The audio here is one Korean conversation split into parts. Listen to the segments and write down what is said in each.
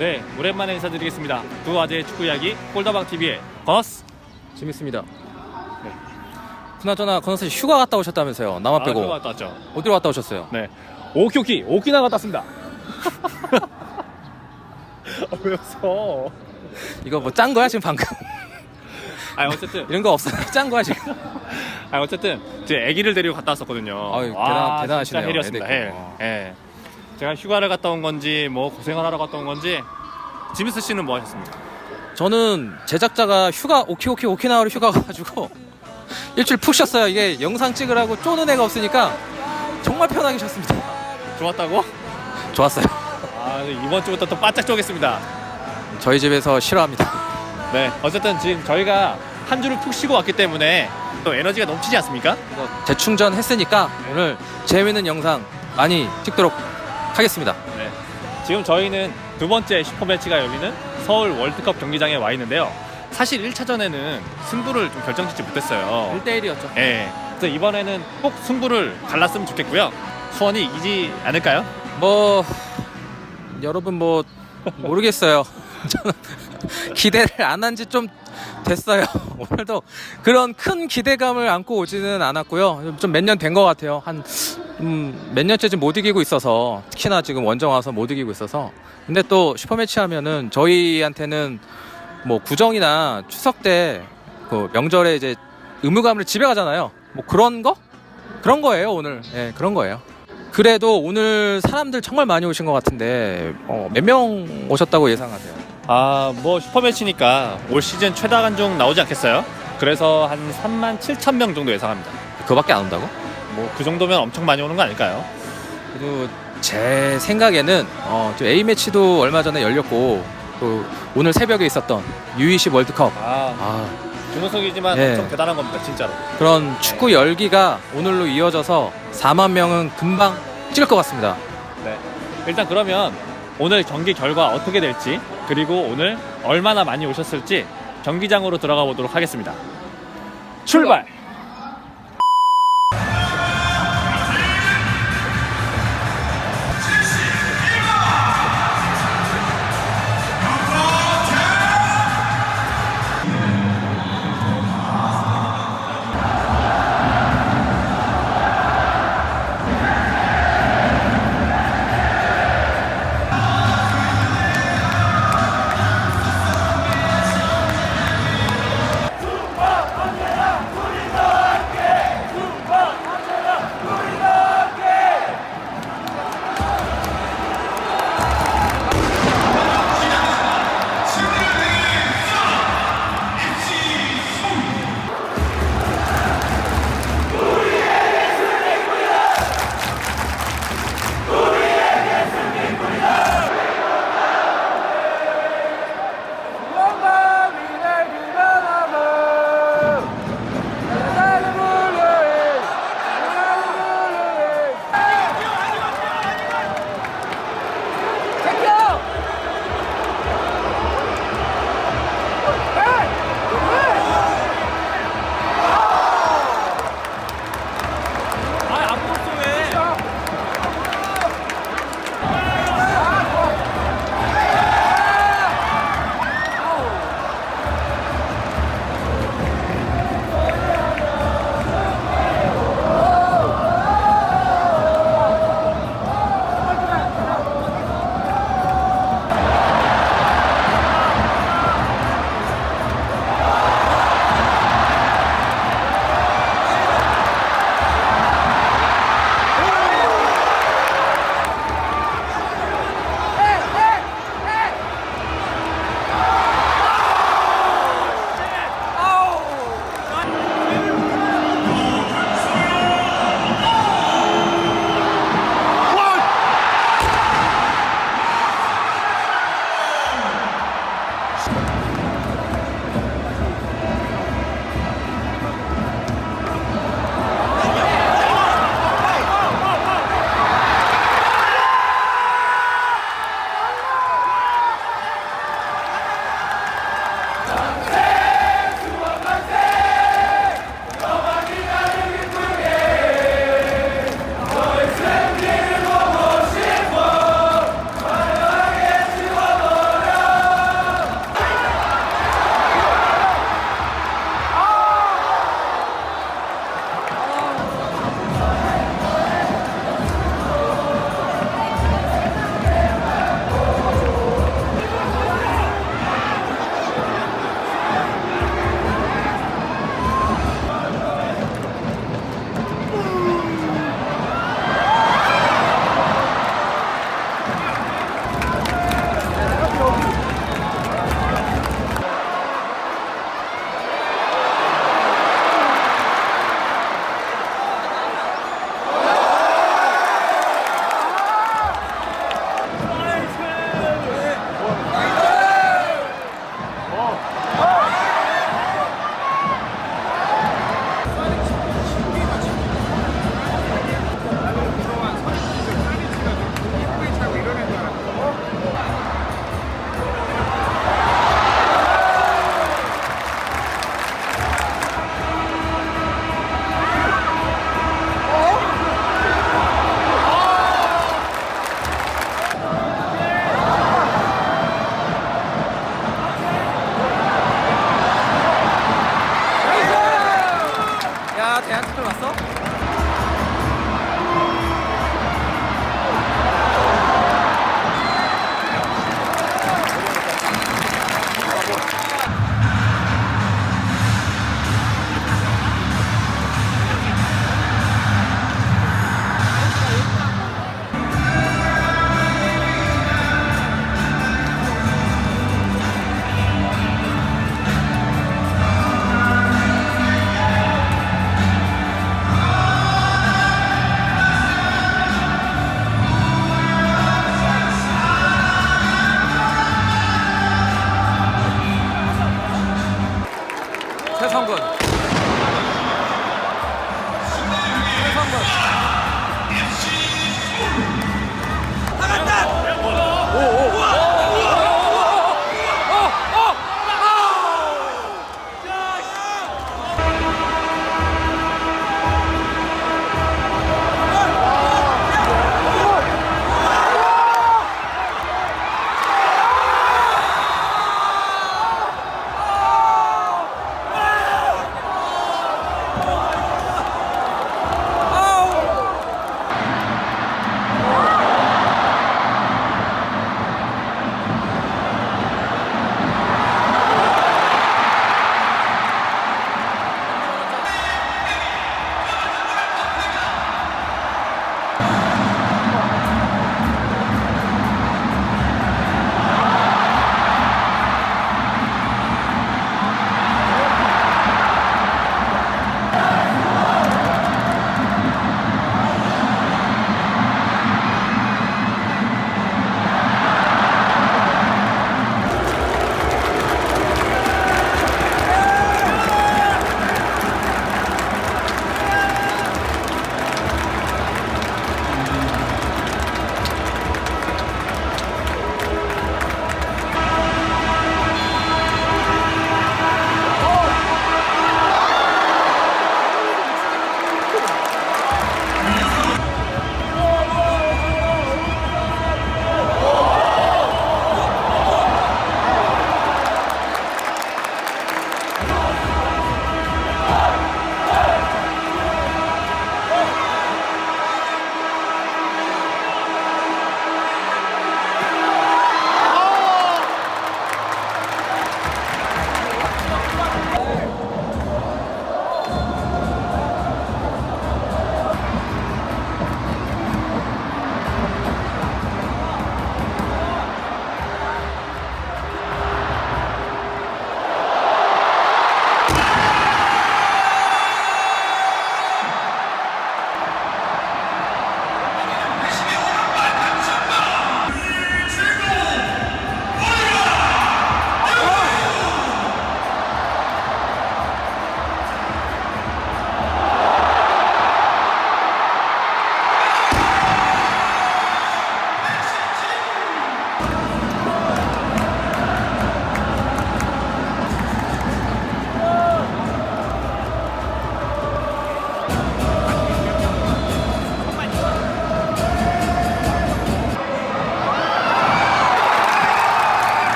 네, 오랜만에 인사드리겠습니다. 두 아재의 축구 이야기 골다방 TV의 건어스. 재밌습니다. 그나저나 건우 씨 휴가 갔다 오셨다면서요? 나만 빼고 아, 갔다 왔죠. 어디로 갔다 오셨어요? 네, 오키오키 오키나 갔다 왔습니다. 어, 왜 웃어? 이거 뭐 짠 거야 지금 방금? 아 어쨌든 이런 거 없어요? 짠 거야 지금? 아 어쨌든 제 아기를 데리고 갔다 왔었거든요. 아유, 와, 대단- 대단하시네요. 진짜 헬이었습니다. 헬. 거. 예. 제가 휴가를 갔다 온 건지 뭐 고생을 하러 갔다 온 건지 지미스 씨는 뭐 하셨습니까? 저는 제작자가 휴가 오키 오키 오키나와로 휴가 가가지고 일주일 푹 쉬었어요. 이게 영상 찍으라고 쪼는 애가 없으니까 정말 편하게 쉬었습니다. 좋았다고? 좋았어요. 아 이번 주부터 또 바짝 쪼겠습니다. 저희 집에서 싫어합니다. 네, 어쨌든 지금 저희가 한 주를 푹 쉬고 왔기 때문에 또 에너지가 넘치지 않습니까? 이거 재충전 했으니까 오늘 재밌는 영상 많이 찍도록 하겠습니다. 네. 지금 저희는 두 번째 슈퍼매치가 열리는 서울 월드컵 경기장에 와 있는데요. 사실 1차전에는 승부를 좀 결정짓지 못했어요. 1대1이었죠. 예. 그래서 이번에는 꼭 승부를 갈랐으면 좋겠고요. 수원이 이기지 않을까요? 뭐 여러분 뭐 모르겠어요. 저는 기대를 안 한 지 좀 됐어요. 오늘도 그런 큰 기대감을 안고 오지는 않았고요. 좀 몇 년 된 것 같아요. 한 음, 몇 년째 지금 못 이기고 있어서 특히나 지금 원정 와서 못 이기고 있어서. 근데 또 슈퍼매치 하면은 저희한테는 뭐 구정이나 추석 때 그 명절에 이제 의무감을 집에 가잖아요. 뭐 그런 거? 그런 거예요 오늘. 예, 그런 거예요. 그래도 오늘 사람들 정말 많이 오신 것 같은데 어, 몇 명 오셨다고 예상하세요? 아, 뭐 슈퍼매치니까 올 시즌 최다 관중 나오지 않겠어요? 그래서 한 3만 7천 명 정도 예상합니다. 그거밖에 안 온다고? 뭐 그 정도면 엄청 많이 오는 거 아닐까요? 그리고 제 생각에는 어, 저 A 매치도 얼마 전에 열렸고 또 오늘 새벽에 있었던 U20 월드컵 아, 아, 준우승이지만 네. 엄청 대단한 겁니다, 진짜로. 그런 축구 열기가 오늘로 이어져서 4만 명은 금방 찔 것 같습니다. 네. 일단 그러면 오늘 경기 결과 어떻게 될지 그리고 오늘 얼마나 많이 오셨을지 경기장으로 들어가 보도록 하겠습니다. 출발!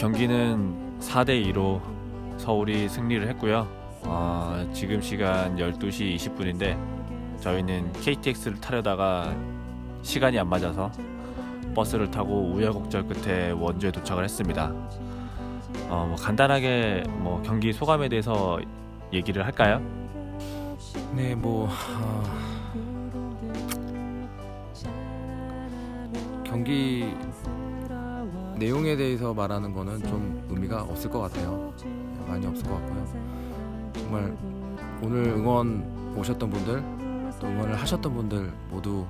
경기는 4대 2로 서울이 승리를 했고요. 어, 지금 시간 12시 20분인데 저희는 KTX를 타려다가 시간이 안 맞아서 버스를 타고 우여곡절 끝에 원주에 도착을 했습니다. 어, 뭐 간단하게 뭐 경기 소감에 대해서 얘기를 할까요? 네, 뭐 아, 경기 내용에 대해서 말하는 거는 좀 의미가 없을 것 같아요. 많이 없을 것 같고요. 정말 오늘 응원 오셨던 분들 또 응원을 하셨던 분들 모두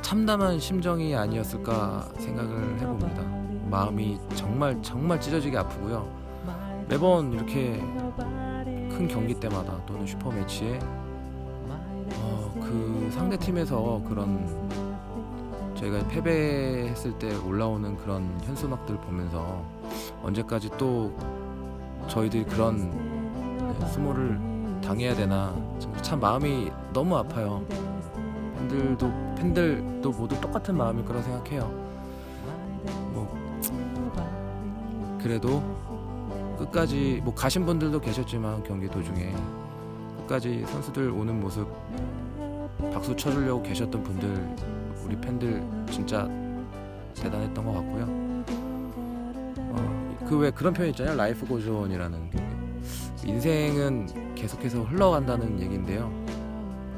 참담한 심정이 아니었을까 생각을 해봅니다. 마음이 정말 정말 찢어지게 아프고요. 매번 이렇게 큰 경기 때마다 또는 슈퍼 매치에 어, 그 상대 팀에서 그런 저희가 패배했을 때 올라오는 그런 현수막들 보면서 언제까지 또 저희들이 그런 네, 수모를 당해야 되나 참- 참 마음이 너무 아파요. 팬들도 팬들도 모두 똑같은 마음일 거라 생각해요. 뭐 그래도 끝까지 뭐 가신 분들도 계셨지만 경기 도중에 끝까지 선수들 오는 모습 박수 쳐주려고 계셨던 분들 우리 팬들 진짜 대단했던 것 같고요. 어, 그왜 그런 표현 있잖아요. 라이프 고즈온이라는 게. 인생은 계속해서 흘러간다는 얘기인데요.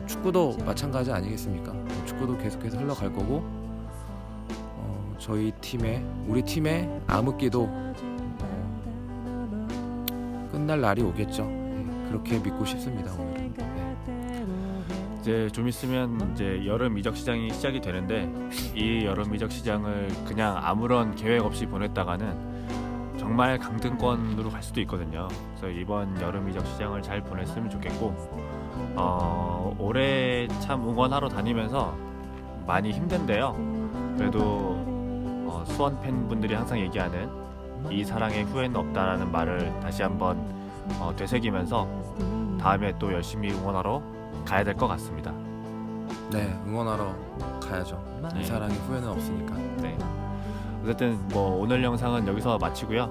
축구도 마찬가지 아니겠습니까? 축구도 계속해서 흘러갈 거고 어, 저희 팀의 우리 팀의 암흑기도 어, 끝날 날이 오겠죠. 예, 그렇게 믿고 싶습니다 오늘은. 네. 이제 좀 있으면 이제 여름 이적 시장이 시작이 되는데 이 여름 이적 시장을 그냥 아무런 계획 없이 보냈다가는 정말 강등권으로 갈 수도 있거든요. 그래서 이번 여름 이적 시장을 잘 보냈으면 좋겠고 어, 올해 참 응원하러 다니면서 많이 힘든데요. 그래도 어, 수원 팬분들이 항상 얘기하는 이 사랑의 후회는 없다라는 말을 다시 한번 어, 되새기면서 다음에 또 열심히 응원하러 가야 될 것 같습니다. 네, 응원하러 가야죠. 네. 이 사랑에 후회는 없으니까. 네. 어쨌든 뭐 오늘 영상은 여기서 마치고요.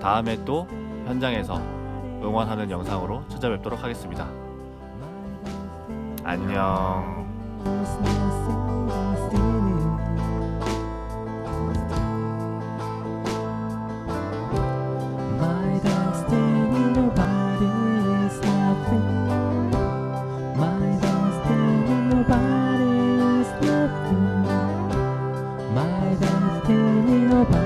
다음에 또 현장에서 응원하는 영상으로 찾아뵙도록 하겠습니다. 안녕.